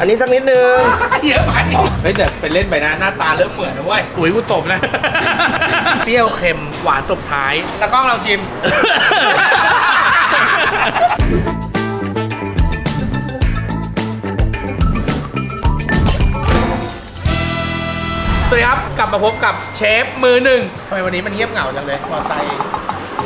อันนี้สักนิดนึง เยอะไปเฮ้ยแต่ไปเล่นไปนะ หน้าตาเริ่มเหมือนนะเว้ยอุ้ยกูตบนะ เปรี้ยวเค็มหวานตบท้ายตากล้องเราชิม สวัสดีครับ กลับมาพบกับเชฟมือหนึ่งทำไมวันนี้มันเงียบเหงาจังเลยมอไซค์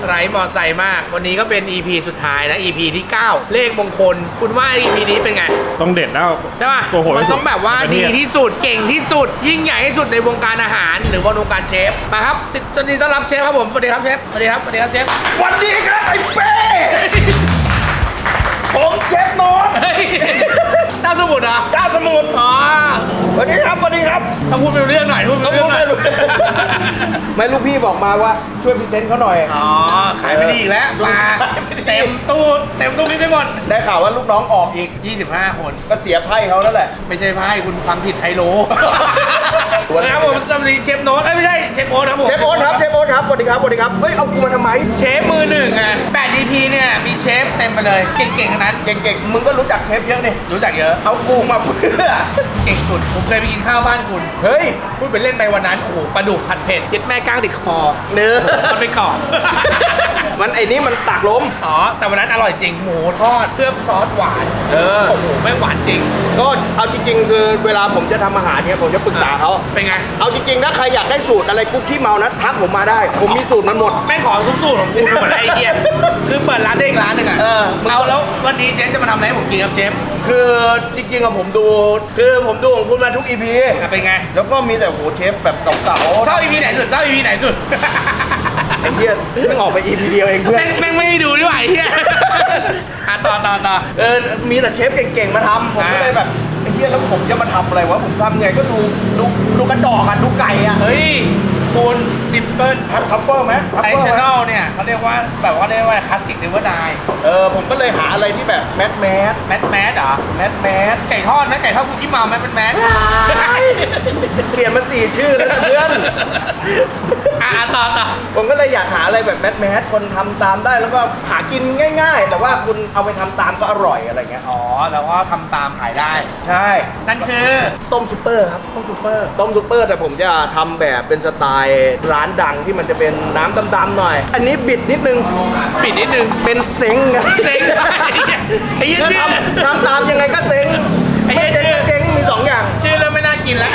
ไร้มอไซค์มาก วันนี้ก็เป็น EP สุดท้ายนะ EP ที่ 9 เลขมงคล คุณว่า EP นี้เป็นไง ต้องเด็ดแล้ว ใช่ป่ะ โอ้โหมันต้องแบบว่าประเทดีศที่สุด เก่งที่สุด ยิ่งใหญ่ที่สุดในวงการอาหาร หรือว่าวงการเชฟ มาครับติดตอนนี้ต้อนรับเชฟครับผมสวัสดีครับเชฟ สวัสดีครับ สวัสดีครับเชฟ วันนี้ครับไอ้เป้ ผมเชฟโน้ตเฮ้ยเจ้าสมุทรเหรอเจ้าสมุทรอ๋อสวัสดีครับสวัสดีครับ ต้องพูดเป็นเรื่องหน่อยพูดเป็นเรื่องหน่อย ไม่ลูกพี่บอกมาว่าช่วยพรีเซนต์เขาหน่อย อ๋อ ขายไม่ดีอีกแล้วปลาขายไม่ดี เต็มตู้ เต็มตู้พี่ไปหมด ได้ข่าวว่าลูกน้องออกอีก 25 คน ก็เสียไพ่เขานั่นแหละ ไม่ใช่ไพ่คุณฟังผิดไฮโลตัวไหนนะครับผมสวัสดีเชฟโน้ตเอ้ยไม่ใช่เชฟโอ๊ตครับผม เชฟโอ๊ตครับเชฟ โอ๊ตครับสวัสดีครับสวัสดีครับ เฮ้ย เอากูมาทำไม เชฟมือหนึ่งไงแต่ DP เนี่ยมีเชฟเต็มไปเลย เก่งๆทั้งนั้น เก่งๆ มึงก็รู้จักเชฟเยอะนี่ รู้จักเยอะ เอากูมาเพื่อ เก่งสุด ผมเคยไปกินข้าวบ้านคุณ เฮ้ย พูดไปเล่นไปวันนั้น โอ้โหปลาดุกผัดเผ็ดยึดแม่ก้างติดคอ เนื้อ มันไปกรอบ มันไอ้นี่มันตากล้มอ๋อ แต่วันนั้นอร่อยจริง หมูทอดเคลือบซอสหวาน เออ โอ้โหไม่งหวานจริง ก็เอาจริงๆ คือเวลาผมจะทำอาหารเนี่ยผมจะปรึกษาเขา เป็นไง เอาจริงๆ ถ้าใครอยากได้สูตรอะไรกุ๊กขี้เมานะทักผมมาได้ผมมีสูตรมันหมด แม่งขอสูตรของกูหมดแล้วไอ้เหี้ยคือเปิดร้านได้อีกร้านหนึ่งอะเออ เอาแล้ววันนี้เชฟจะมาทำอะไรให้ผมกินครับเชฟคือจริงๆอะผมดู คือผมดูของคุณมาทุกอีพีอะเป็นไง แล้วก็มีแต่โหเชฟแบบเก่าๆชอบ EP ไหนสุดชอบ EP ไหนสุด ไอ้เหี้ยเพิ่งออกไปอีพีเดียวเองเพื่อน แม่งแม่งไม่ได้ดูด้วยไอ้เหี้ยอะต่อต่อต่อ เออ มีแต่เชฟเก่งๆ มาทำ ผมก็อ่าเลยแบบไอ้เหี้ยแล้วผมจะมาทำอะไรวะ ผมทำไงก็ดูดูดูกระจอกอะดูไก่อะเฮ้ย คุณซิมเปิลทับทับเฟอร์ไหมทับไอเฟอร์ชไหมแนลเนี่ยเขาเรียกว่าแบบว่าเรียกว่าคลาสสิกเนเวอร์ไดเออผมก็เลยหาอะไรที่แบบแมสแมสแมทแมทเหรอแมสแมสไก่ทอดไหมไก่ทอดคุกกี้เมาไหมเป็นแมทเปลี่ยนมาสี่ชื่อแล้วนะเพื่อนอะต่อต่อ ผมก็เลยอยากหาอะไรแบบแมสแมสคนทำตามได้แล้วก็หากินง่าย ๆ แต่ว่าคุณเอาไปทำตามก็อร่อยอะไรเงี้ยอ๋อ แล้วก็ทำตามขายได้ ใช่นั่นคือ ต้มซุปเปอร์ครับต้มซูเปอร์ต้มซุปเปอร์แต่ผมจะทำแบบเป็นสไตล์ร้านดังที่มันจะเป็นน้ำดำๆหน่อย อันนี้บิดนิดนึง ปิดนิดนึง เป็นเซ็งไงเซ็งไอ้เหี้ยก็ชื่อทำทำตามยังไงก็เซ็งไอ้เหี้ไม่ยเซ็งก็เจ๊งมีสองอย่าง ชื่อเริ่มไม่น่า กินแล้ว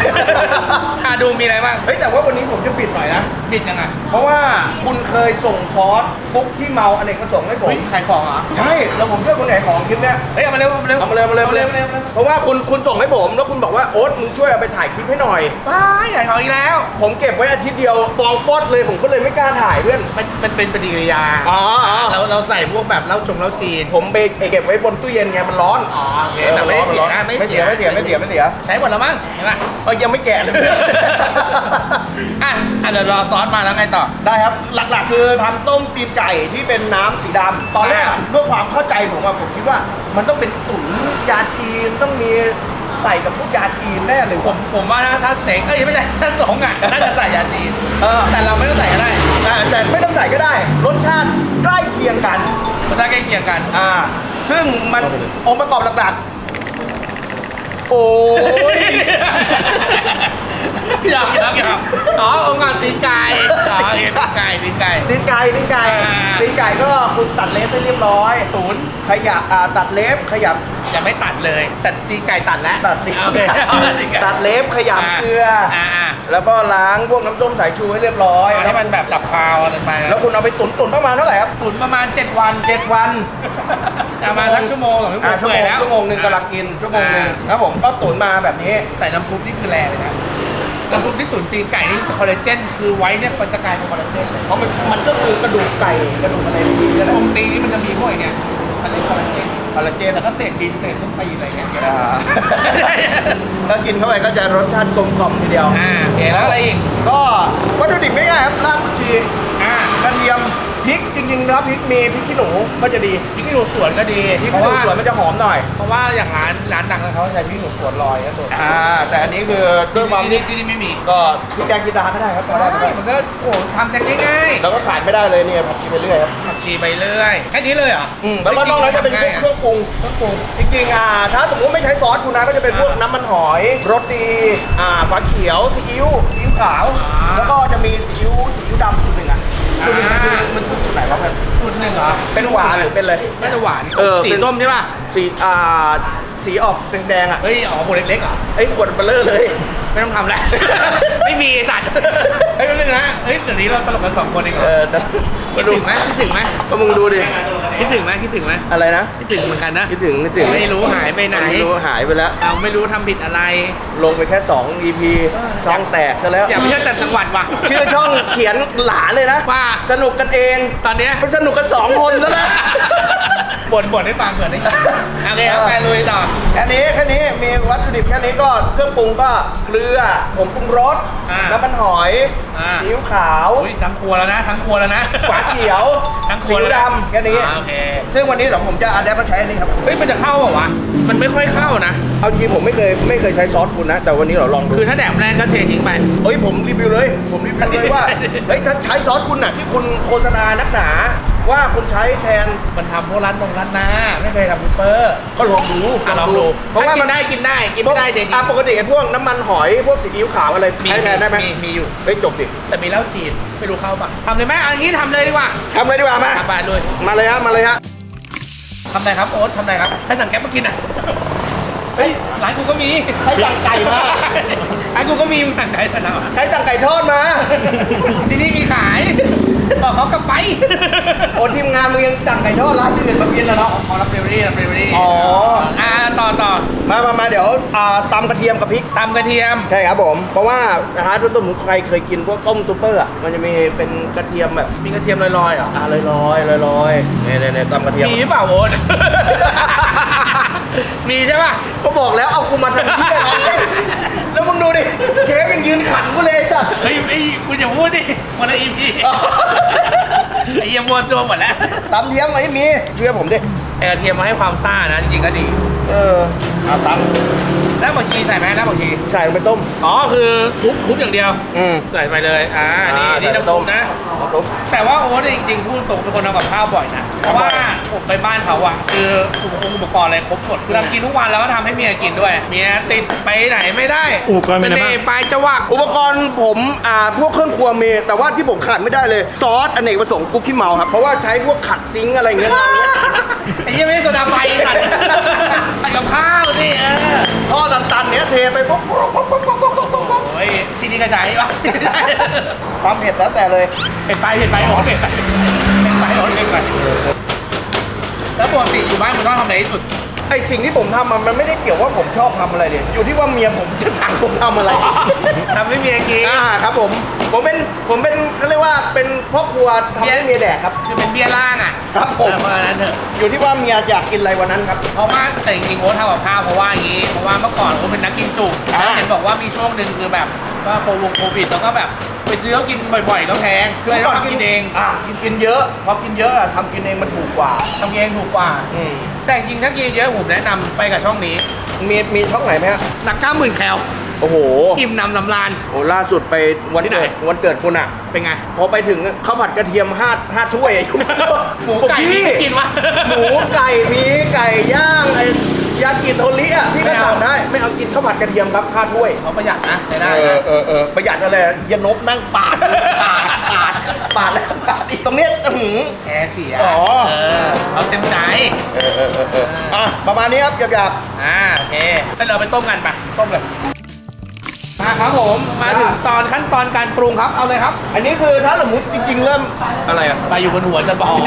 อะดูมีอะไรบ้างเฮ้ยแต่ว่าวันนี้ผมจะปิดหน่อยนะปิดยังไงเพราะว่าคุณเคยส่งซอสปุ๊กที่เมาอเนกประสงค์ให้ผม เฮ้ยขายของเหรอ ใช่ แล้วผมช่วยคนไหนของคลิปเนี้ยเฮ้ยเอามาเร็วเอามาเร็วเอามาเลยเอามาเลยเอามาเร็วเอามาเร็วเพราะว่าคุณคุณส่งให้ผม แล้วคุณบอกว่าโอ๊ตมึงช่วยเอาไปถ่ายคลิปให้หน่อย ว้ายขายของอีกแล้วผมเก็บไว้อาทิตย์เดียวฟองฟอดเลยผมก็เลยไม่กล้าถ่ายเพื่อนมันมันเป็นปฏิกิริยาอ๋ออ๋อเราเราใส่พวกแบบเหล้าจงเหล้าจีน ผมไปเก็บไว้บนตู้เย็นไงมันร้อนอ๋อโอเคแต่ไม่ได้เสียนะไม่เสีย ไม่เสียไม่เสียไม่เสียใช้หมดแล้วมั้งเห็นป่ะเออยังไม่แก่เลย อะอะเดี๋ยวรอซอสมาแล้วไงต่อ ได้ครับ หลักๆ คือทำต้มตีนไก่ที่เป็นน้ำสีดำตอนแรกอ่า ด้วยความเข้าใจผมอะผมคิดว่า มันต้องเป็นตุ๋นยาจีนต้องมีใส่กับพวกยาจีนแน่เลยผมผมว่านะถ้าเสงเอ้ยไม่ใช่ถ้าสงอะน่าจะใส่ยาจีนเออ แต่เราไม่ต้องใส่ก็ได้แต่แต่ไม่ต้องใส่ก็ได้ รสชาติใกล้เคียงกัน รสชาติใกล้เคียงกัน อ่า ซึ่งมันองค์ประกอบหลักๆ โอ้ย อยากอยากอยากอ๋อองค์การตีนไก่อ๋อโอเคตีนไก่ตีนไก่ลิ้นไก่ลิ้นไก่อ่าลิ้นไก่ก็คุณตัดเล็บให้เรียบร้อยศูนย์ขยับอ่าตัดเล็บขยับยังไม่ตัดเลย แต่ตีนไก่ตัดแล้วตัดลิ้นโอเคไก่เอาตีนไก่ตัดเล็บขยับเกลือออ่าอ่าแล้วก็ล้างพวกน้ำส้มสายชูให้เรียบร้อยเอาให้มันแบบดับคาวอะไรไปแล้วคุณเอาไปตุ๋นตุ๋นประมาณเท่าไหร่ครับตุ๋นประมาณ 7 วันเจ็ดวันประมาณสักชั่วโมงสองชั่วโมอ่างชั่วโมเปื่อยงแล้วชั่วโมงหนึ่งกำลังกินชั่วโมงหนึ่งอ่าครับผมก็ตุ๋นมาแบบนี้แต่น้ำซุปนี่คือแรงเลยนะ น้ำซุปที่ตุ๋นตีนไก่นี่คอลลาเจนคือไว้เนี่ยมันจะกลายเป็นคอลลาเจนเลยเพราะมันมันก็คือกระดูกไก่กระดูกอะไรพวกนี้นั่นแหตละรงตีนนี่มันจะมีพวกไอ้เนี่ยมันเรียกคอลลาเจนคอลลาเจนแล้วก็เศษดินเศษส้นตีนอะไรเงี้ยอ่าถ้ากินเข้าไปก็จะรสชาติกลมกล่อมทีเดียว อ่าโอเคแล้วอะไรอีกก็วัตถุดิบง่ายๆครับรากผักชีอ่ากระเทียมพ พริกจริงๆแล้วพริกมีพริกขี้หนูก็จะดีพริกขี้หนูสวนก็ดีพริกเพขี้ราะหนูว่าสวนมันจะหอมหน่อยเพราะว่าอย่างร้านร้านดังเขาใช้พริกขี้หนูสวนลอยนะตัวอ่าแต่อันนี้คือด้ด้ววยยความมคาวที่ที่นี่ไม่มีก็พริกแดงจินดาก็ได้ครับก็ได้ก็ได้มันก็โอ้ทำกันง่ายแล้วก็ขาดไม่ได้เลยเนี่ยผัดชีไปเรื่อยครับๆผักชีไปเรื่อยแค่นี้เลยเหรออืมแล้วก็นอกนั้นจะเป็นพวกเครื่องปรุง เครื่องปรุง จริงๆอ่าถ้าสมมติไม่ใช้ซอสคุณนะก็จะเป็นพวกอ่าน้ำมันหอยรสดีอ่าฝาเขียวซีอิ๊วซีอิ๊วขาว อ่า แล้วก็จะมีซีอิ๊วซีอิ๊วดำสูตรหนึ่งอะ สูตรหนึ่งอ่าคือมันคือสูตรไหนวะเพื่อนสูตรหนึ่งเหรอเป็นหวานหรือเป็นอะไร น่าจะหวานเออสีเป็น ส้มใช่ป่ะสีอ่าสีออกแดงๆอะเฮ้ยอ๋อขวดเล็กๆเหรอไอ้ขวดเบลเลอร์เลย ไม่ต้องทำแล้ว ไม่มีไอ้สัตว์เฮ้ยแป๊บนึงนะเฮ้ยเดี๋ยวนี้เราตลกกันสองคนเองเหรเอออแต่คิดถึงไหมคิดถึงไหมก็มึงดูดิ คิดถึงไหมคิดถึงไหมอะไรนะคิดถึงเหมือนกันนะคิดถึงคิดถึงไม่รู้หายไปไหนไม่รู้หายไปแล้วเราไม่รู้ทำผิดอะไร ลงไปแค่ 2 EP ช่องแตกซะแล้วอย่าไปเชื่อจัดจังหวัดว่ะชื่อช่องเขียนหลาเลยนะว่าสนุกกันเองตอนเนี้ยไปสนุกกัน2คนซะแล้ว บ่นบ่นให้ฟังเผื่อได้ยินโอเคครับไปลุยต่อ แค่นี้แค่นี้มีวัตถุดิบแค่นี้ก็เครื่องปรุงก็เกลือผงปรุงรสอ่าน้ำมันหอยอ่า ซีอิ๊วขาวอุ้ยทั้งครัวแล้วนะทั้งครัวแล้วนะฝาเขียวทั้งคซีรัวอิ๊วแล้วนะดำแค่นี้อ่าโอเคซึ่งวันนี้เดี๋ยวผมจะอัดแอปมาใช้อันนี้ครับเฮ้ยมันจะเข้าเปล่าวะมันไม่ค่อยเข้านะ เอาจริงผมไม่เคยไม่เคยใช้ซอสคุณนะ แต่วันนี้เราลองดูคือถ้าแดดแรงก็เททิ้งไป เอ้ยผมรีวิวเลย ผมรีวิวเลยว่าเฮ้ยถ้าใช้ซอสคุณน่ะที่คุณโฆษณานักหนา ว่าคุณใช้แทน มันทำพวกร้านตรงร้านนาไม่เคยทำซูเปอร์ก็ลองดูอะลองดูเพราะว่าถ้กิมันนได้กินได้กินไม่ได้เททิ้งอะปกติไอ้พวกน้ำมันหอยพวกซีอิ๊วขาวอะไรมีใช้แทนได้ไหมมีมีอยู่เฮ้ยจบดิแต่มีเหล้าจีนไม่รู้เข้าปะทำเลยไหมเอาอย่างนี้ทำเลยดีกว่าทำเลยดีกว่ามาทำไปเลยมาเลยฮะมาเลยฮะทำอะไรครับโอ๊ตทำอะไรครับให้สั่งแก๊ปมากินอะ เฮ้ยร้านกูก็มีให้สั่งไก่มาร้านกูก็มีมึงสั่งไก่สั่งเอาใครสั่งไก่ทอดมาที่นี่มีขายบอกเขากลับไปโอ้ทีมงานมึงยังสั่งไก่ทอดร้านอื่นมากินแล้วเนาะขอรับเบลลี่รับเบลลี่อ๋ออ่าต่อต่อมามามาเดี๋ยวอ่าตำกระเทียมกับพริกตำกระเทียมใช่ครับผมเพราะว่านะฮะถ้าสมมติใครเคยกินพวกต้มซุปเปอร์อะมันจะมีเป็นกระเทียมแบบมีกระเทียมลอยๆเหรออ่าลอยลอยลอยลอยๆเนี่ยเนี่ยเนี่ยตำกระเทียมมีหรือเปล่าโอ๊ต มีใช่ป่ะ ก็บอกแล้วเอากูมาทำที่อะไรแล้วมึงดูดิเชฟยังยืนขันกูเลยไอ้สัตว์เฮ้ยไอ้คุณอย่าพูดดิวันละอีพีไอ้เยี่ยมัวซัวหมดแล้วตำเทียมไอ้มีเชื่อผมดิ ไอ้กระเทียมมาให้ความซ่านะจริงๆก็ดีเออเอาตรากผักชีใส่ไหมรากผักชีำใส่ลงไปต้ม อ๋อคือคลุกคลุกอย่างเดียวอืม ใส่ไปเลยอ่านี่อ่านี่ใส่น้ำซุปนะ น้ำซุป แต่ว่าโอ๊ตเนี่ยจริงๆพูดตรงเป็นคนทำกับข้าวบ่อยนะเพราะว่าผมไปบ้านเขาอะคืออุปกรณ์อุปกรณ์อะไรครบหมดคือทำกินทุกวันแล้วก็ทำให้เมียกินด้วยเมียติดไปไหนไม่ได้อุปกรณ์มีเสอะไรบ้างน่ห์ปลายจวักอุปกรณ์ผมอ่าพวกเครื่องครัวมีแต่ว่าที่ผมขาดไม่ได้เลย ซอสอเนกประสงค์กุ๊กขี้เมาครับ เพราะว่าใช้พวกขัดซิงค์อะไรเงี้ย ไอ้เหี้ยังไม่ได้โซดาไฟสัตว์ผัดกับข้าวสิเออท่อตันๆเนี้ยเทไปปุ๊บปุ๊บปุ๊บปุ๊บปุ๊บปุ๊บปุ๊บปุ๊บโอ้ยที่นี่ก็ใช้ปะความเผ็ดแล้วแต่เลยเป็นไปเป็นไปโอ๊ตเป็นไปเป็นไปโอ๊ตเป็นไปแล้วปกติอยู่บ้านคุณต้องทำอะไรที่สุด ไอสิ่งที่ผมทำอะมันไม่ได้เกี่ยวว่าผมชอบทำอะไรเนี่ยอยู่ที่ว่าเมียผมจะสั่งผมทำอะไร ทำให้เมียกินอ่าครับผม ผมเป็นผมเป็นเขาเรียกว่าเป็นพ่อครัวทำให้เมียแดกครับ คือเป็นเบี้ยล่างอะครับผม เออประมาณนั้นเถอะอยู่ที่ว่าเมียอยากกินอะไรวันนั้นครับ เพราะว่าแต่จริงๆโอ๊ตทำกับข้าวเพราะว่าอย่างนี้เพราะว่าเมื่อก่อนโอ๊ตเป็นนักกินจุอ่าแล้วเห็นบอกว่ามีช่วงหนึ่งคือแบบว่าโควงโควิดแล้วก็แบบ ไปซื้อเขากินบ่อยๆก็แพงก็เลยต้องทำกินเองอ่ากินกินเยอะพอกินเยอะอะทำกินเองมันถูกกว่าทำเองถูกกว่า อืมแต่จริงๆถ้ากินเยอะผมแนะนำไปกับช่องนี้ มีมีช่องไหนไหมฮะหนักเก้าหมื่นแคลโอ้โหอิ่มนำลำลาน โอ้ล่าสุดไปวันที่ไหนเกิดวันเกิดคุณอะ เป็นไง พอไปถึงข้าวผัดกระเทียมห้าห้าถ้วยหมูไก่พี่มีกินวะ หมูไก่มีไก่ย่างไอ้ ยากิโทริอะพี่ก็ไม่เอาสั่งได้ไม่เอากินข้าวผัดกระเทียมครับห้าถ้วยเขาประหยัดนะได้ได้เออนะ เออเออประหยัดอะไรเฮียนบนั่งปาดปาดปาดปาดแล้วปาดอีกตรงเนี้ยอื้อหือ แอร์เสียอ๋อ เออเขาเต็มใจ เออเออเออเอออะประมาณนี้ครับหยาบอ่าโอเคแล้วเราไปต้มกันไปต้มเลย มาครับผม มาถึงตอนขั้นตอนการปรุงครับ เอาเลยครับๆอันนี้คือถ้าสมมติจริงๆเริ่มอะไรอะไปอยู่บนหัวจะบอกอ๋อ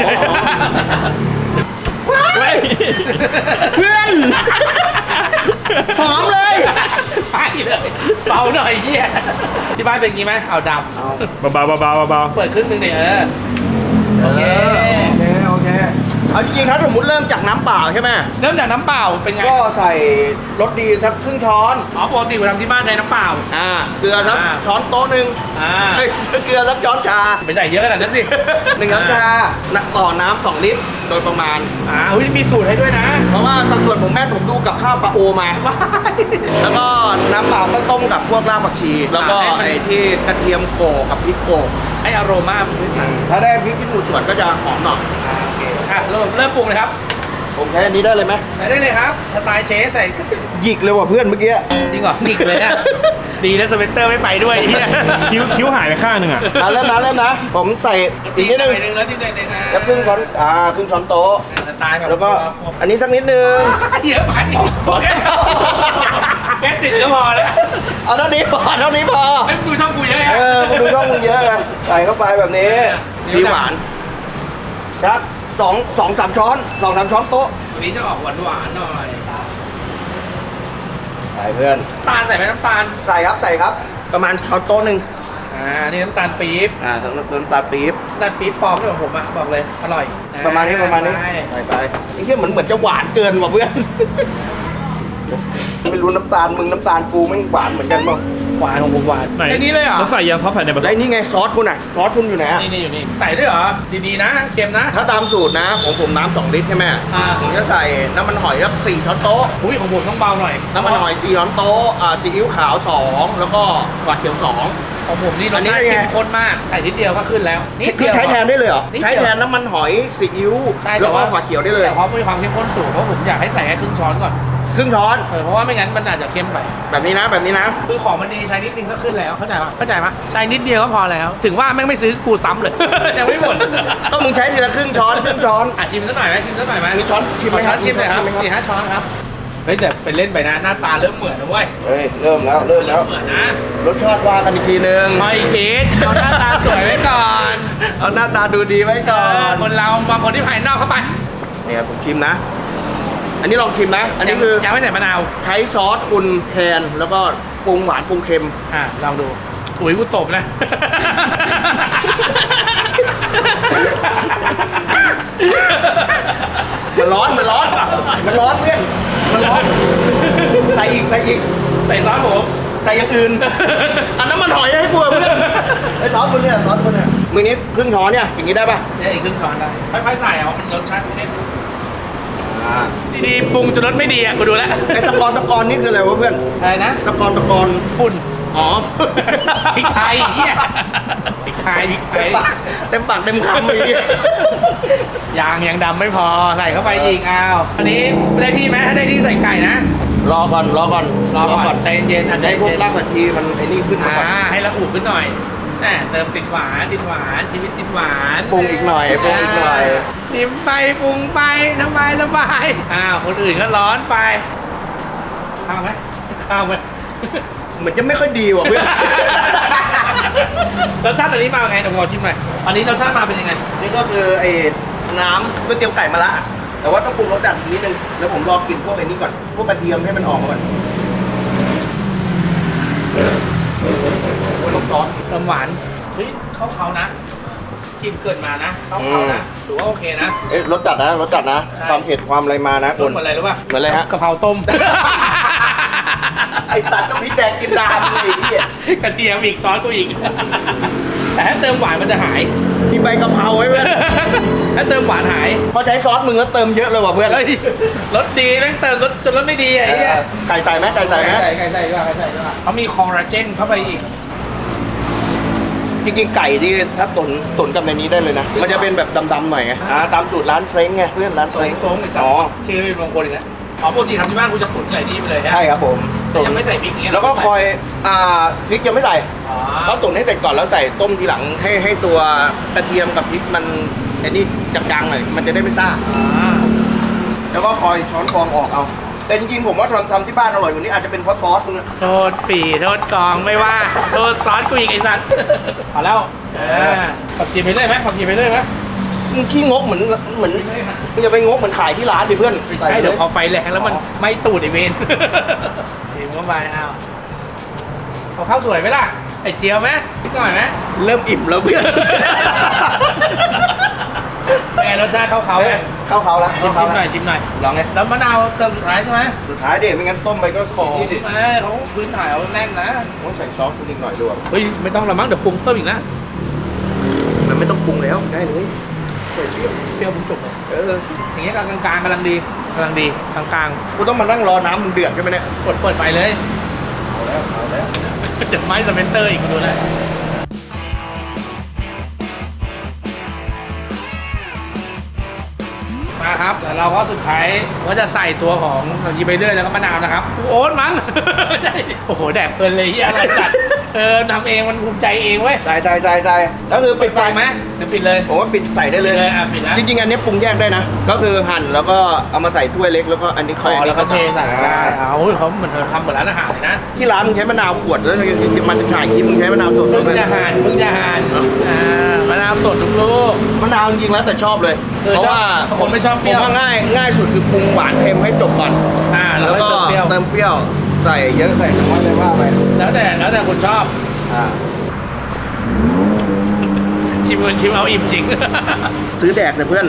เฮ้ยเพื่อ เบาหน่อยเฮียที่บ้านเป็นงี้ไหมเอาดเบาๆเบาๆเบาำเปิดครึ่งหนึงเนี่ยเออโอเคโอเค โอเค เอาจริงๆถ้าสมมติเริ่มจากน้ำเปล่าใช่ไหม เริ่มจากน้ำเปล่าเป็นไงก็ใส่รสดีสักครึ่งช้อน อ๋อปกติผมทำที่บ้านใช้น้ำเป ล่า อ่าเกลือสักอ่า ช้อนโต๊ะหนึ่งอ่าเอ้ยเกลือสักช้อนชาไปใส่เยอะขนาดนั้นสิหนึ่งช้อนชาน่ะต่อน้ำสองลิตรโดยประมาณ อ่าอุ้ยมีสูตรให้ด้วยนะ เพราะว่าสัดส่วนผมแม่ผมดูกับข้าวปลาโอมา แล้วก็น้ำเปล่าก็ต้มกับพวกรากผักชี แล้วก็ให้มันไอ้ที่กระเทียมโขลกกับพริกโขลกให้อโรมามันขึ้นมาถ้าได้พริกขี้หนูสวนก็จะหอมหน่อย อ่าโอเคอะเริ่มเริ่มปรุงเลยครับ ผมใช้อันนี้ได้เลยไหมใส่ได้เลยครับสไตล์เชฟใส่หยิกเลยว่ะเพื่อนเมื่อกี้จริงเหรอหงิกเลยอะดีนะสเวนเตอร์ไม่ไปด้วยไอ้เหี้ยคิ้วคิ้วหายไปข้างหนึ่งอะอะเริ่มนะเริ่มนะ ผมใส่อีกนิดนึงหน่อยนึงแล้วนิดหน่อยนึงนะแล้วครึ่งช้อนอ่าครึ่งช้อนโต๊ะสไตล์แบบแล้วก็อันนี้สักนิดนึงเยอะไปโอเคแค่ติดก็พอแล้วเอาเท่านี้พอเท่านี้พอไม่ดูช่องกูเยอะเออคุณดูช่องมึงเยอะไงใส่เข้าไปแบบนี้สีหวานชัก สองสองสามช้อนสองสามช้อนโต๊ะตัวนี้จะออกหวานหวานๆหน่อยใส่เพื่อน น้ำตาลใส่ไหมน้ำตาล ใส่ครับใส่ครับ ประมาณช้อนโต๊ะหนึ่งอ่า นี่น้ำตาลปี๊บอ่าน้ำน้ำตาลปี๊บน้ำตาลปี๊บปลอมด้วยของผมอะบอกเลย อร่อยประมาณนี้ประมาณนี้ใช่ใส่ไปไอ้เหี้ยเหมือนเหมือนจะหวานเกินว่ะเพื่อน ไม่รู้น้ำตาลมึงน้ำตาลกูไม่งหวานเหมือนกันมั้ง หวานของผมหวานไหนแค่นี้เลยเหรอต้องใส่ยาซอสผัดในบะแล้วไอ้นี่ไงซอสคุณอะซอสคุณอยู่ไหนอะนี่นี่อยู่นี่ใส่ด้วยเหรอ ดีๆนะ เค็มนะ ถ้าตามสูตรนะของผมน้ำสองลิตรใช่ไหมอ่า ผมจะใส่น้ำมันหอยสักสี่ช้อนโต๊ะ อุ้ยของผมต้องเบาหน่อยน้ำมันหอยสี่ช้อนโต๊ะอ่าซีอิ๊วขาวสองแล้วก็กระเทียมสอง ของผมนี่รอัสนนี้ชาติไง เข้มข้นมาก ใส่นิดเดียวก็ขึ้นแล้วนิดคืเดีอยว ใช้แทนได้เลยเหรอนิดใช้เดียวแทนน้ำมันหอยซีอิ๊วใช่แล้แต่วก็ว่าฝาเขียวได้เลยแต่เพราะมีความเข้มข้นสูงเพราะผมอยากให้ใส่แค่ครึ่งช้อนก่อน ครึ่งช้อน เออเพราะว่าไม่งั้นมันอาจจะเค็มไป แบบนี้นะแบบนี้นะ คือของมันดีใช้นิดนึงก็ขึ้นแล้วเข้าใจปะเข้าใจปะใช้นิดเดียวก็พอแล้ว ถึงว่าแม่งไม่ซื้อกูซ้ำเลย ยังไม่หมดก็มึงใช้ทีละครึ่งช้อนครึ่งช้อน อะชิมสักหน่อยไหมชิมสักหน่อยไหมมีช้อนชิมไหมขอช้อนครับชิมเลยครับมีช้อนชิมไหมครับ สี่ห้าช้อนครับเฮ้ยแต่เป็นเล่นไปนะหน้าตาเริ่มเหมือนนะเว้ยเฮ้ยเริ่มแล้วเริ่มแล้ว เหมือนนะรสชาติว่ากันอีกทีนึงไม่คิดเอาหน้าตาสวยไว้ก่อนเอาหน้าตาดูดีไว้เอก่ออนคนเราบางคนที่ภายนอกเข้าไปนี่ครับผมชิมนะ อันนี้ลองชิมนะ อันนี้คือยังไม่ใส่มะนาว ใช้ซอสคุณแทนแล้วก็ปรุงหวานปรุงเค็ม อะลองดูถุยกูตบนะ มันร้อน มันร้อน มันร้อนเพื่อน มันร้อน ใส่อีก ใส่อีก ใส่ซอสผมใส่อย่างอื่น อันนั้นมันหอยให้กูอะเพื่อนไอ้ซอสคุณเนี่ยซอสคุณเนี่ยมือนี้ครึ่งช้อนเนี่ย อย่างนี้ได้ป่ะเนี่ยอีกครึ่งช้อนได้ค่อยๆใส่เอามันรสชาติเข้ม อ่าดีๆปรุงจนรสไม่ดีอะกูดูแล้วไอ้ตะกอนตะกอนนี่คืออะไรวะเพื่อน อะไรนะตะกอนตะกอนฝุ่นอ๋อพริกไทยเฮียพริกไทยพริกไทเต็มยปากเต็มปากเต็มคำเลยเนี่ยยางยังดำไม่พอใส่เข้าไปอีกอ้าวอันนี้ได้ที่ไหมถ้าได้ที่ใส่ไก่นะ รอก่อนรอก่อนรอก่อนใจเย็นๆอาจจะให้ให้พพววกกรากผักชีมันไอ้นี่ขึ้นมาอ่าก่อนให้ละอุขึ้นหน่อย แหมเติมติดหวานติดหวานชีวิตติดหวานปรุงอีกหน่อยปรุงอีกหน่อย ชิมไปปรุงไปสบายสบายอ้าวคนอื่นก็ร้อนไปข้าวไหมข้าวไหมเหมือนจะไม่ค่อยดีว่ะเพื่อนรสชาติตอนนี้มาไงเดี๋ยวผมขอชิมหน่อยอันนี้รสชาติมาเป็นยังไงนี่ก็คือไอ้น้ำก๋วยเตี๋ยวไก่มะระแต่ว่าต้องปรุงรสจัดนิดนึงแล้วผมรอกินพวกไอ้นี้ก่อนพวกกระเทียมให้มันออกมาก่อน โอ้ยน้ำซอสเติมหวานเฮ้ยเขาเขานะกินเกิดมานะเขาเขานะถือว่าโอเคนะ เอ้ยรสจัดนะรสจัดนะ ใช่ ความเผ็ดความอะไรมานะรสเหมือนอะไรรู้ป่ะเหมือนอะไรฮะ กะเพราต้ม ไอสัตว์ก็พริกแดงกินดามเลยไอ้เหี้ยกระเทียมอีกซอสกูอีก แต่ถ้าเติมหวานมันจะหาย มีใบกะเพราไว้เพื่อนถ้าเติมหวานหายพอใช้ซอสมึงก็เติมเยอะเลยว่ะเพื่อนเฮ้ยรสดีแม่งเติมรสจนรสไม่ดีอะไอ้เหี้ยไก่ใส่ไหมไก่ใส่ไหมใส่ใส่ใส่ด้วยใส่ด้วยเขามีคอลลาเจนเข้าไปอีก จริงๆไก่ที่ถ้าตุนตุนกับในนี้ได้เลยนะ มันจะเป็นแบบดำๆหน่อยไงอ่าตามสูตรร้านเซ้งไงเพื่อนร้านทรเซ้งงทรงอีกสักอ๋อชื่อมงคลอีกนะอ๋อปกติทำที่บ้านกูจะตุ๋นไก่นี่ไปเลยฮะใช่ครับผมแต่ยังไม่ใส่พริกอย่างเงี้ยแล้วก็คอยอ่าพริกยังไม่ใส่อ๋อต้องตุ๋นให้เสร็จก่อนแล้วใส่ต้มทีหลังให้ให้ตัวกระเทียมกับพริกมันไอ้นี่จางๆหน่อยมันจะได้ไม่ซ่า อ่าแล้วก็คอยช้อนฟองออกเอา แต่จริงๆผมว่าทำทำที่บ้านอร่อยกว่านี้อาจจะเป็นเพราะซอสมึงอะโทษปีโทษกองไม่ว่าโทษซอสกูอีกไอ้สัตว์พอแล้วเออผักชีไปเรื่อยไหมผักชีไปเรื่อยไหมมึงขี้งกเหมือนเหมือนมึงอย่าไปงกเหมือนขายที่ร้านดิเพื่อนไม่ใช่เดี๋ยวพอไฟแรงแล้วมันไม่ตูดไอเวนชิมเข้าไปอ้าวเอาข้าวสวยไหมล่ะไอเจียวไหมนิดหน่อยไหมเริ่มอิ่มแล้วเพื่อน เป็นไงรสชาติเข้าเขาไหมเข้าเขาแล้วชิมชิมหน่อยชิมหน่อยลองไงแล้วมะนาวเติมสุดท้ายใช่ไหมสุดท้ายเด็ไม่งั้นต้มไปก็ขอนี่ดิดิเขาพื้นถ่ายเอาแน่นนะต้องใส่ซอสคุณอีกหน่อยด้วยเฮ้ยไม่ต้องละมั้งเดี๋ยวปรุงเพิ่มอีกนะมันไม่ต้องปรุงแล้วได้เลยใส่เปรี้ยวเปรี้ยวปรุงจบเลยเอออย่างเงี้ยกลางกลางๆกำลังดีกำลังดีกลางกลางกูต้องมานั่งรอน้ำมึงเดือดใช่ไหมเนี่ยๆกดเปิดไฟเลยเอาแล้วเอาแล้วจะไม้สเปนเตอร์อีกมาดูนะ มาครับแต่เราก็สุดท้ายก็จะใส่ตัวของยีไปเรื่อยแล้วก็มะนาวนะครับ โอ๊ตมั้ง ไม่ใช่โอ้โห แดกเพลินเลยเหียอะไรจัด เออทำเองมันภูมิใจเองเว้ยใส่ใส่ใส่ใส่แล้วคือปิดไฟไหมเดี๋ยวปิดเลยผมว่าปิดใส่ได้เลยเลยอะปิดแล้วจริงๆอันนี้ปรุงแยกได้นะ ก็คือหั่นแล้วก็เอามาใส่ถ้วยเล็กแล้วก็อันนี้อ๋ค่อยอแล้วก็เทใส่อ่าได้เอาเขาเหมือนเธอทำเหมือนร้านอาหารเลยนะที่ร้านมึงใช้มะนาวขวดแล้วมันจะถ่ายคลิปมึงใช้มะนาวสดเพิ่งด้วยจะหั่นเพิ่งจะหั่นอ่ามะนาวสดทุกลูกมะนาวจริงๆแล้วแต่ชอบเลยเออเพราะว่าชอบผมไม่ชอบเปรี้ยวผมว่าง่ายง่ายสุดคือปรุงหวานเค็มให้จบก่อนอ่าแล้แล้ววก็ก็เติมเปรี้ยวเติมเปรี้ยว ใส่เยอะใส่น้อยเลยว่าไปแล้วแต่แล้วแต่คนชอบ อ่าชิมกันชิมเอาอิ่มจริง ซื้อแดกเลยเพื่อน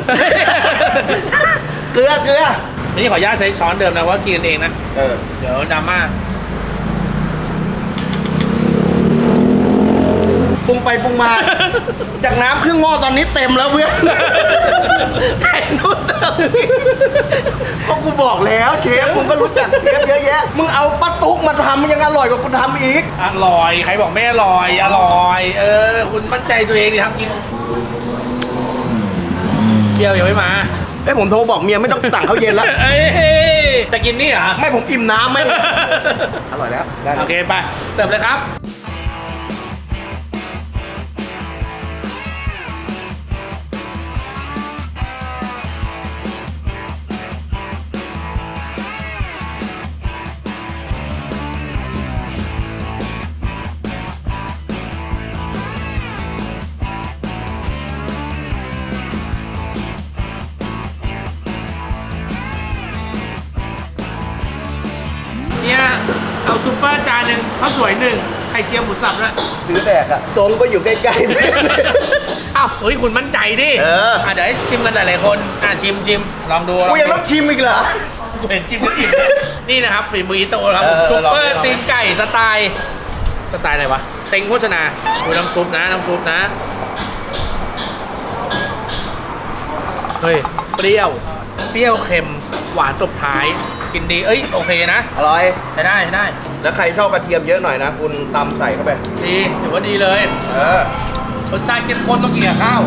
เกลือเกลือ นี่ขออนุญาตใช้ช้อนเดิมนะว่ากินเองนะ เออ เดี๋ยวดราม่า ปรุงไปปรุงมา จากน้ำครึ่งหม้อตอนนี้เต็มแล้วเพื่อนใส่นู่นเติมนี่เพราะกูบอกแล้วเชฟมึงก็รู้จักเชฟเยอะแยะมึงเอาปลาตุ๊กมาทำยังอร่อยกว่ากูทำอีก อร่อย ใครบอกไม่อร่อย อร่อย เออ คุณมั่นใจตัวเองดิทำกินเปรี้ยวยังไม่มา เอ้ยผมโทรบอกเมียไม่ต้องสั่งข้าวเย็นแล้ว เอ้ยจะกินนี่เหรอ ไม่ผมอิ่มน้ำไหมอร่อยแล้วได้โอเค ไป เสิร์ฟเลยครับ ข้าวสวยหนึ่งไข่เจียวหมูสับด้วยซื้อแดกอะทรงก็อยู่ใกล้ๆ อ้าวเฮ้ยคุณมั่นใจดิเออเดี๋ยวให้ชิมกันหลายๆคนอะชิมชิมลองดูลกูองยังต้องชิมอีกเหรอกูเห็นชิมก็อิ่มเลยนี่นะครับฝีมืออิโตะครับเออซุปเปอลองดิร์ตีนไก่สไตล์สไตล์อะไรวะเซ็งโภชนาดูน้ำซุปนะน้ำซุปนะเฮ้ยเปรี้ยว เปรี้ยวเค็มหวานจบท้าย กินดี เอ้ยโอเคนะอร่อย ใช้ได้ใช้ได้แล้วใครชอบกระเทียมเยอะหน่อยนะ คุณตำใส่เข้าไป ดีถือว่าดีเลยเออ รสชาติเข้มข้นต้องกินกับข้าว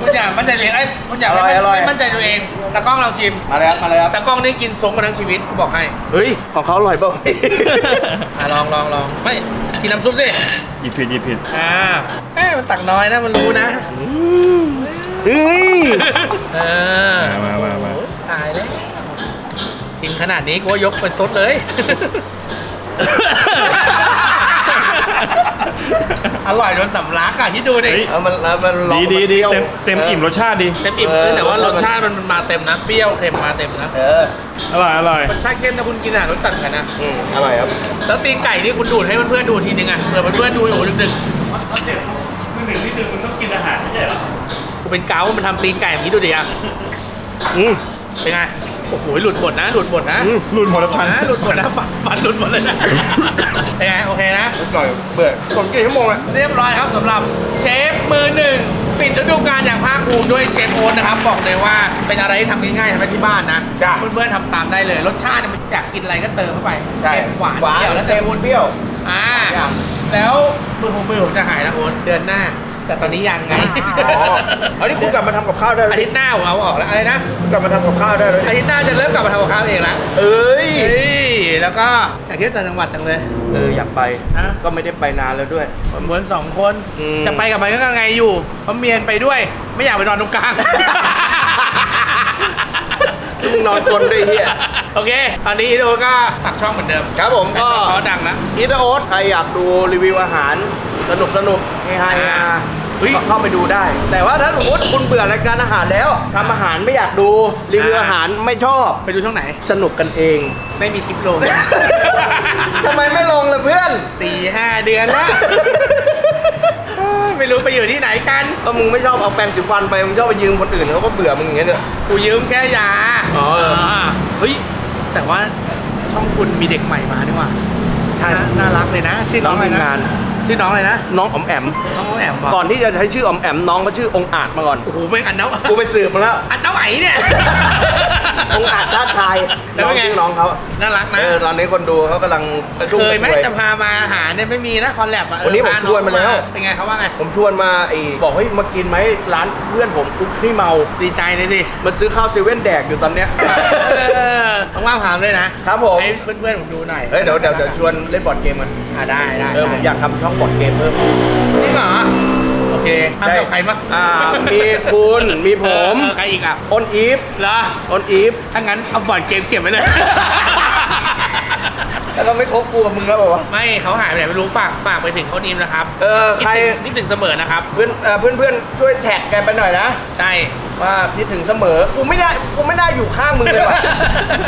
คุณอยากมั่นใจตัวเองไอ้ยคุณอยากอร่อยอร่อย ไม่มั่นใจตัวเองตากล้องเราชิมมาเลยครับมาเลยครับ ตากล้องนี่กินสงมาทั้งชีวิตกูบอกให้ เฮ้ย ของเขาอร่อยเปล่า อะลองลองลองไม่กินน้ำซุปสิหยิบผิดหยิบผิดอ่าเอ้ยมันตักน้อยนะมันรู้นะ เฮ้ย เออ ขนาดนี้กูว่ายกเป็นซดเลย อร่อยจนสำลักอะที่ดูดิ เฮ้ย เอามันแล้วมันลองดีดีดีนปรี้ยวเต็มเต็มอิ่มรสชาติดี เต็มอิ่มเออแต่ว่ารสชาติมันมาเต็มนะ เปรี้ยวเค็มมาเต็มนะเอออร่อยอร่อย รสชาติเค็มนะคุณกินอะรสจัดกันนะ อืมอร่อยครับ แล้วตีนไก่นี่คุณดูดให้เพื่อนๆดูทีนึงอะเผื่อเพื่อนๆดูอยู่ดึกคอนเซ็ปต์มือหนึ่งนี่คือมันต้องกินอาหารไม่ใช่เหรอ ๆกูเป็นเกาต์มันทำตีนไก่แบบนี้ดูดิอะอืมเป็นไง โอ้โหหลุดหมดนะ หลุดหมดนะอืมรุ่นหมดละพัน นะหลุดหมดนะฟันฟันหลุดหมดเลยนะเป็นไงโอเคนะอร่อยเบื่อผมกี่ชั่วโมงแล้วเรียบร้อยครับสำหรับเชฟมือหนึ่งปิดฤดูกาลอย่างภาคภูมิด้วยเชฟโอ๊ตนะครับ บอกเลยว่าเป็นอะไรที่ทำง่ายๆทำได้ที่บ้านนะจ้ะเพื่อนๆทำตามได้เลยรสชาติเนี่ยมันอยากกินอะไรก็เติมเข้าไปใช่เค็มหวานหวานเปรี้ยวแล้วเค็แต่มคุณเปรี้ยว อ่า อย่าง แล้วมือผมมือผมจะหายนะโอ๊ตเดือนหน้า แต่ตอนนี้ยังไงอ๋ออันนี้คุณกลับมาทำกับข้าวได้เลอายทิตย์หน้าผมเอาออกแล้วอะไรนะคุณกลับมาทำกับข้าวได้เลยอาทิตย์หน้าจะเริ่มกลับมาทำกับข้าวเองละเอ้ยเฮ้ยแล้วก็อยากเที่ยวต่างจังหวัดจังเลย เอออยากไปฮะ ก็ไม่ได้ไปนานแล้วด้วย เหมือนสองคนอืม จะไปกับมันก็ไงอยู่เพราะเมียนไปด้วย ไม่อยากไปนอนตรงกลางมึงนอนกลนด้วยเฮีย โอเค ตอนนี้โดก็ตักช่องเหมือนเดิมครับผมก็เขาดังนะ อีทโอ๊ตใครอยากดูรีวิวอาหาร สนุกสนุกเฮฮาเฮฮาเฮ้ย ก็เข้าไปดูได้ แต่ว่าถ้าสมมติคุณเบื่อรายการอาหารแล้วทำอาหารไม่อยากดูรีวิวอ่าอาหารไม่ชอบไปดูช่องไหน สนุกกันเอง ไม่มีคลิปลง ทำไมไม่ลงล่ะเพื่อน สี่ห้าเดือนแล้วยไม่รู้ไปอยู่ที่ไหนกัน ก็มึงไม่ชอบเอาแปรงสีฟันไป มึงชอบไปยืมคนอื่นเขาก็เบื่อมึงอย่างเงี้ยเนี่ยกูยืมแค่ยาอ๋อเออเฮ้ย แต่ว่าช่องคุณมีเด็กใหม่มาดีกว่าใช่น่าน่ารักเลยนะ ชื่อน้องอะไรน้องทีมนะงาน ชื่อน้องอะไรนะน้องออมแอม น้องแอมบอกก่อนที่จะใช้ชื่อออมแอมน้องก็ชื่อองค์อาจมาก่อน โอ้โหเป็นอันเนากูไปสืบมาแล้ว อันเนาไหนเนี่ย องค์อาจชาติชายแล้วน้องเป็นไง ชื่อน้องเขาน่ารักนะ เออตอนนี้คนดูเขากำลังกระชุ่มเคกยระไหมชวย จะพามาอาหารเนี่ยไม่มีนะคอนแลบอะเออวันนี้ผมพชวนมาแล้ว เป็นไงเขาว่าไง ผมชวนมาไอ้บอกเฮ้ยมากินไหมร้านเพื่อนผมอุ๊บนี่เมา ดีใจเลยสิ มาซื้อข้าวเซเว่นแดกอยู่ตอนเนี้ย เออต้องว่างถามเลยนะครับผม ให้เพื่อนๆผมดูหน่อยเอ้ยเดี๋ยวเดี๋ยวเดี๋ยวชวนเล่นบอร์ดเกมกัน อ่าได้ได้เออผมอยากทำช่องบอร์ดเกมเพิ่ม จริงเหรอโอเคทำกับใครมั้งอ่า มีคุณมีผมเออใครอีกอะอ้นอีฟเหรอ อ้นอีฟ ถ้างั้นเอาบอร์ดเกมเก็บไว้เลย แล้วก็ไม่คบกูกับมึงแล้วบอกว่า ไม่เขาหายไปไหนไม่รู้ฝากฝากไปถึงเขานิมนะครับเออคิดใคร ถึงคิดถึงเสมอนะครับเพื่อนเอ่อเพื่อนเพื่อนช่วยแท็กกันไปหน่อยนะใช่ว่าคิดถึงเสมอกูไม่ได้กูไม่ได้อยู่ข้างมึงเลยว่ะ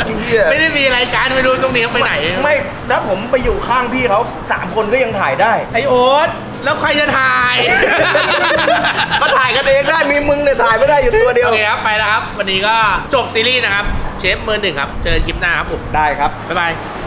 ไอ้เหี้ยไม่ได้มีรายการไม่รู้ตรงนี้เขาไปไหนไม่ถ้าผมไปอยู่ข้างพี่เขาสามคนก็ยังถ่ายได้ ไอโอ๊ตแล้วใครจะถ่าย มาถ่ายกันเองได้มีมึงเนี่ยถ่ายไม่ได้อยู่ตัวเดียว โอเคครับ ไปแล้วครับ วันนี้ก็จบซีรีส์นะครับ เชฟเบอร์หนึ่งครับ เจอกันคลิปหน้าครับผม ได้ครับ บ๊ายบายบ